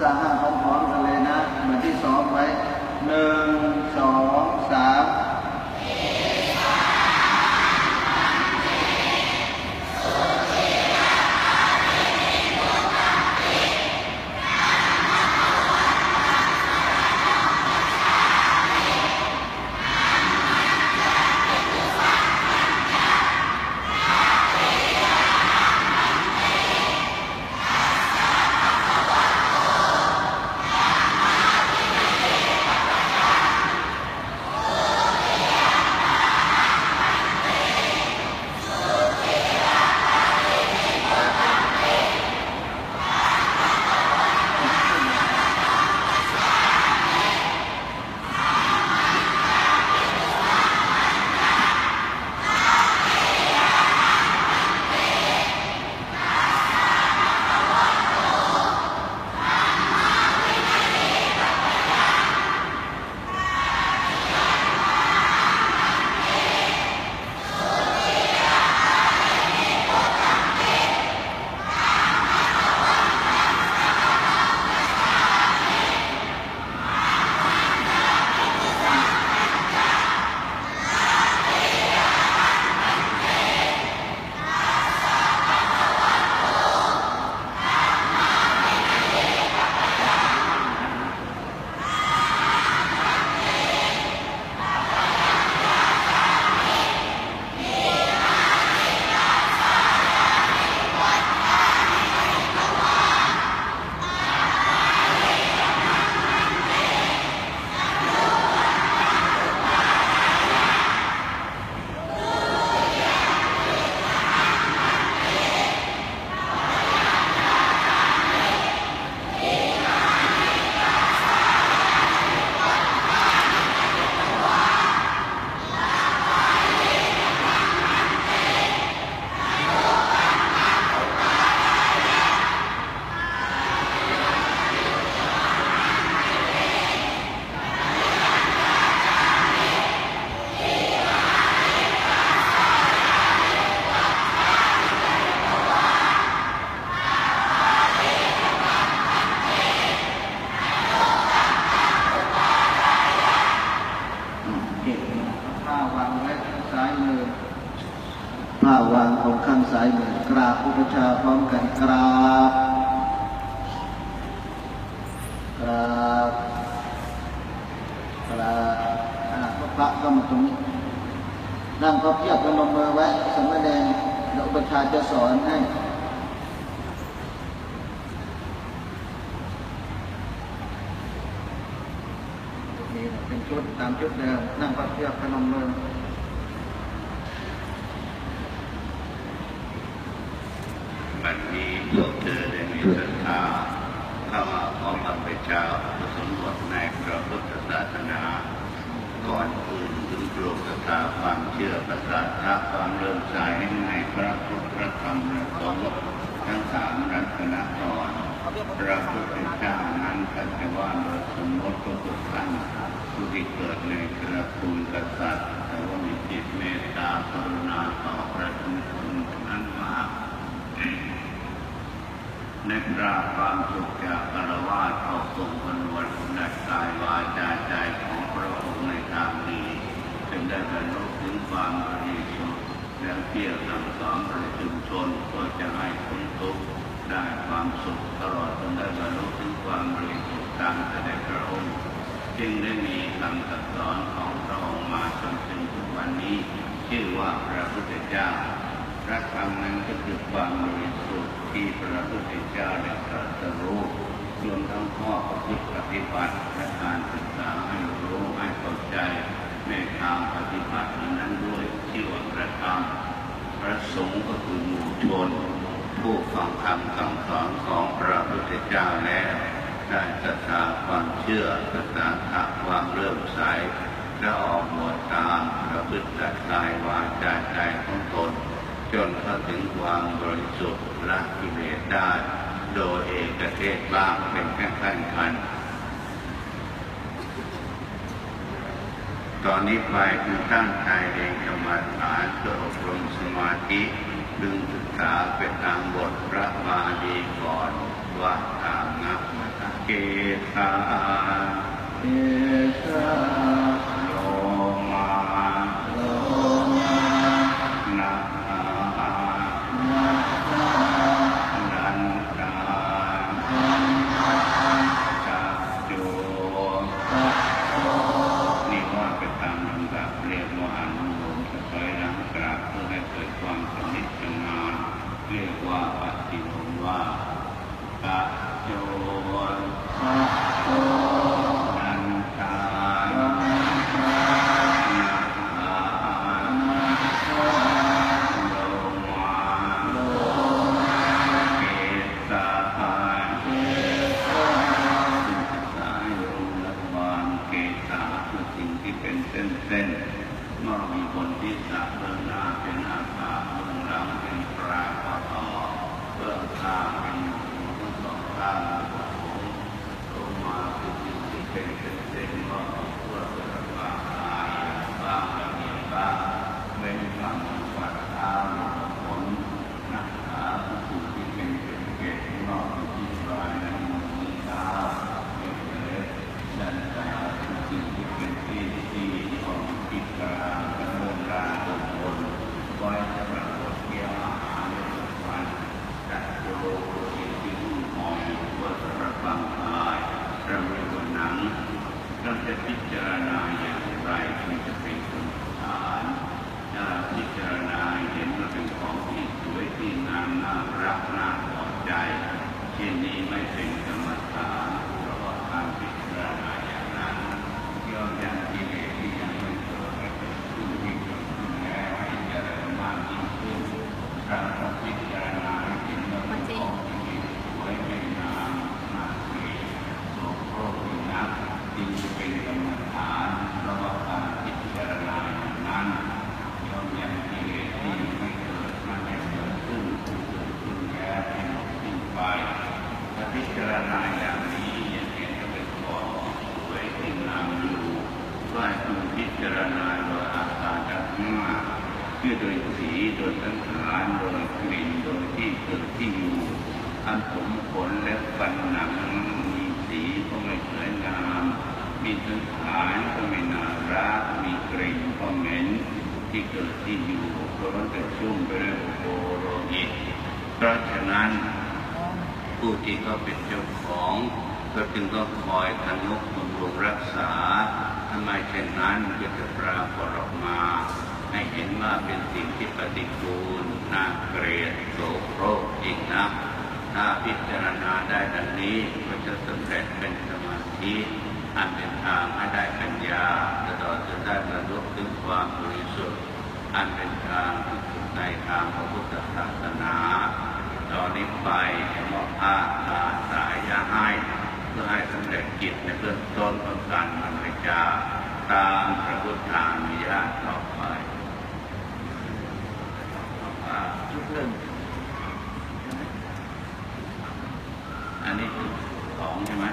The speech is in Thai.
ซ่าห้าพร้อมๆกันเลยนะเหมือนที่ซ้อมไว้หนึ่งสอง ตรงนี้นั่งพับเพียบกันลงมือไว้สมณเณรเดี๋ยวงปชาจะสอนให้เป็นชุดตามชุดเดิมนั่งพับเพียบพนมมือ บัดนี้พวกเธอได้มีศรัทธาเข้ามาขอพระพุทธเจ้าประสมบทในพระพุทธศาสนา ก่อนอื่นถึงปลูกศรัทธาความเชื่อประสาทะความเริ่มใสในพระพุทธธรรมและสงฆ์ทั้งสามรัตนตรพระพุทธเจ้านั้นท่านจะว่าโดยสมมติก็คือท่านผู้ที่เกิดในกระทูลกษัตริย์แต่ว่ามีจิตเมตตากรุณาต่อประชาชนนั้นมากในกราความสุขจากคารวะเข้าทรงพนวดนักกายวาจาใจของพระองค์ในทางดี จึงได้บรรลุถึงความบริสุทธิ์และเที่ยวสั่งสอนประชุมชนก็จะให้พ้นทุกข์ได้ความสุขตลอดจนได้บรรลุถึงความบริสุทธิ์ตามแสดงพระองค์จึงได้มีคำสั่งสอนของพระองค์มาจนถึงทุกวันนี้ ชื่อว่าพระพุทธเจ้าพระธรรมนั้นก็คือความบริสุทธิ์ที่พระพุทธเจ้าได้ตรัสรู้รวมทั้งข้อประพฤติปฏิบัติและการศึกษาให้รู้ให้เข้าใจ ในทางปฏิบัตินั้นด้วยชื่อว่าพระธรรมพระสงฆ์ก็คือหมู่ชน ผู้ฟังคำคำสอนของพระพุทธเจ้าแล้ว ได้ศรัทธาความเชื่อศรัทธาความเริ่มใสและออกบวชตามประพฤติกายวาจาใจของตน จนเข้าถึงความบริสุทธิ์ละกิเลสได้ โดยเอกเทศบ้างเป็นขั้นขั้น ตอนนี้ไปคือตั้งใจเรียนกรรมฐานเพื่ออบรมสมาธิดึงศึกษาไปตามบทพระบาลีก่อนว่าตามนักมตเกตาเกตา in the ชื่อโดยสีโดยสังขารโดยกลิ่นโดยที่เกิดที่อยู่อันผมขนและฟันหนังมีสีก็ไม่สวยงามมีสังขารก็ไม่น่ารักมีกลิ่นก็เหม็นที่เกิดที่อยู่ก็ร้อนแต่ชุ่มไปด้วยโอโรยิเพราะฉะนั้นผู้ที่เขาเป็นเจ้าของก็จึงต้องคอยทนุบำรุงรักษาทำไมเช่นนั้นก็จะปรากฏออกมา ให้เห็นว่าเป็นสิ่งที่ปฏิกูลน่าเกลียดโสโครกอีกนะถ้าพิจารณาได้ดังนี้ก็จะสำเร็จเป็นสมาธิอันเป็นทางให้ได้ปัญญาต่อจะได้บรรลุถึงความบริสุทธิ์อันเป็นทางในทางพระพุทธศาสนาตอนนี้ไปมอบอาตาสายาให้เพื่อให้สำเร็จกิจในเบื้องต้นของการบรรยาตามพระพุทธานุญาตต่อ ทุกเรื่อง อันนี้คืสองใช่ไหม